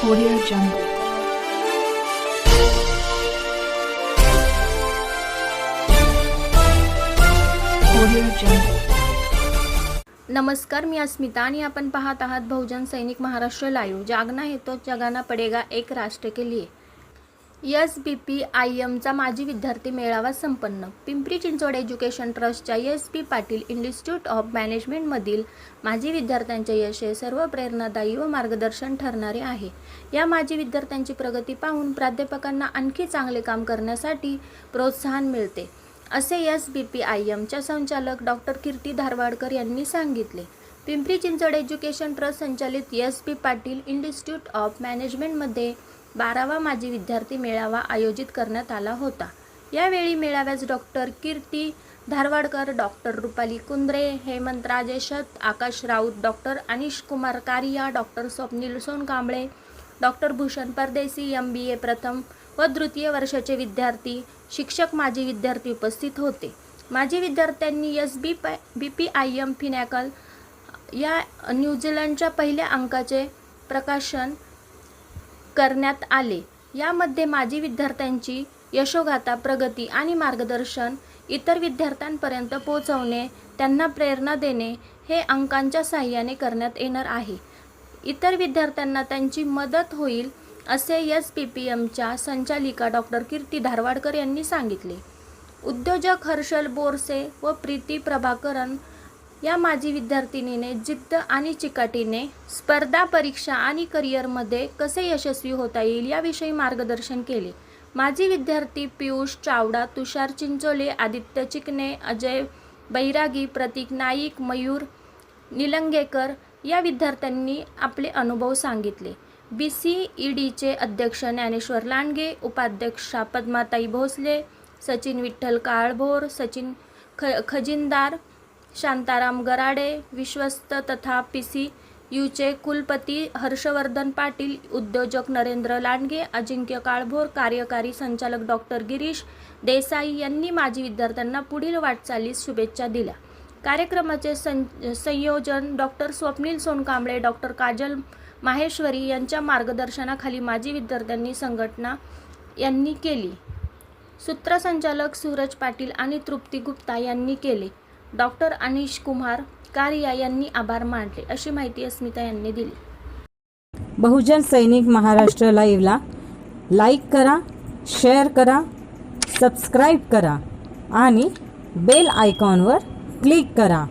Audio Jungle. Audio Jungle. नमस्कार, मी अस्मिता आणि आपण पाहत आहात बहुजन सैनिक महाराष्ट्र लाईव्ह जागना है तो जगाना पडेगा एक राष्ट्र के लिए एस बी पी आय एमचा माजी विद्यार्थी मेळावा संपन्न. पिंपरी चिंचवड एज्युकेशन ट्रस्टच्या S P Patil institute of मॅनेजमेंटमधील माजी विद्यार्थ्यांचे यश हे सर्व प्रेरणादायी व मार्गदर्शन ठरणारे आहे. या माजी विद्यार्थ्यांची प्रगती पाहून प्राध्यापकांना आणखी चांगले काम करण्यासाठी प्रोत्साहन मिळते असे एस बी पी आय एमच्या संचालक डॉक्टर कीर्ती धारवाडकर यांनी सांगितले. पिंपरी चिंचवड एज्युकेशन ट्रस्ट संचालित S P Patil institute of मॅनेजमेंटमध्ये बारावा माजी विद्यार्थी मेळावा आयोजित करण्यात आला होता. यावेळी मेळाव्यास doctor Kirti Dharwadkar doctor Rupali Kundre Hemant राजेशत Akash Raut doctor Anish Kumar Kariya doctor Swapnil Sonkamble doctor Bhushan Pardesi M B A प्रथम व तृतीय वर्षाचे विद्यार्थी शिक्षक माजी विद्यार्थी उपस्थित होते. माजी विद्यार्थ्यांनी S B P B P I M Finacle या न्यूझीलंडच्या पहिल्या अंकाचे प्रकाशन करण्यात आले. यामध्ये माजी विद्यार्थ्यांची यशोगाथा प्रगती आणि मार्गदर्शन इतर विद्यार्थ्यांपर्यंत पोहोचवणे त्यांना प्रेरणा देणे हे अंकांच्या सहाय्याने करण्यात येणार आहे. इतर विद्यार्थ्यांना त्यांची मदत होईल असे एस पी पी एमच्या संचालिका डॉक्टर कीर्ती धारवाडकर यांनी सांगितले. उद्योजक हर्षल बोरसे व प्रीती प्रभाकरन या माजी विद्यार्थिनीने जिद्द आणि चिकाटीने स्पर्धा परीक्षा आणि करिअरमध्ये कसे यशस्वी होता येईल याविषयी मार्गदर्शन केले. माजी विद्यार्थी पियुष चावडा तुषार चिंचोले आदित्य चिकणे अजय बैरागी प्रतीक नाईक मयूर निलंगेकर या विद्यार्थ्यांनी आपले अनुभव सांगितले. बी सी ई डीचे अध्यक्ष ज्ञानेश्वर लांडगे उपाध्यक्षा पद्माताई भोसले सचिन विठ्ठल काळभोर सचिन ख खजिनदार शांताराम गराडे विश्वस्त तथा पी सी यूचे कुलपती हर्षवर्धन पाटील उद्योजक नरेंद्र लांडगे अजिंक्य काळभोर कार्यकारी संचालक डॉक्टर गिरीश देसाई यांनी माजी विद्यार्थ्यांना पुढील वाटचालीस शुभेच्छा दिल्या. कार्यक्रमाचे सं संयोजन डॉक्टर स्वप्नील सोनकांबळे डॉक्टर काजल माहेश्वरी यांच्या मार्गदर्शनाखाली माजी विद्यार्थ्यांनी संघटना यांनी केली. सूत्रसंचालक सूरज पाटील आणि तृप्ती गुप्ता यांनी केले. डॉक्टर अनिश कुमार कारिया यांनी आभार मानले अशी माहिती अस्मिता यांनी दिली. बहुजन सैनिक महाराष्ट्र लाईव्हला लाईक करा शेअर करा सबस्क्राईब करा आणि बेल आयकॉनवर क्लिक करा.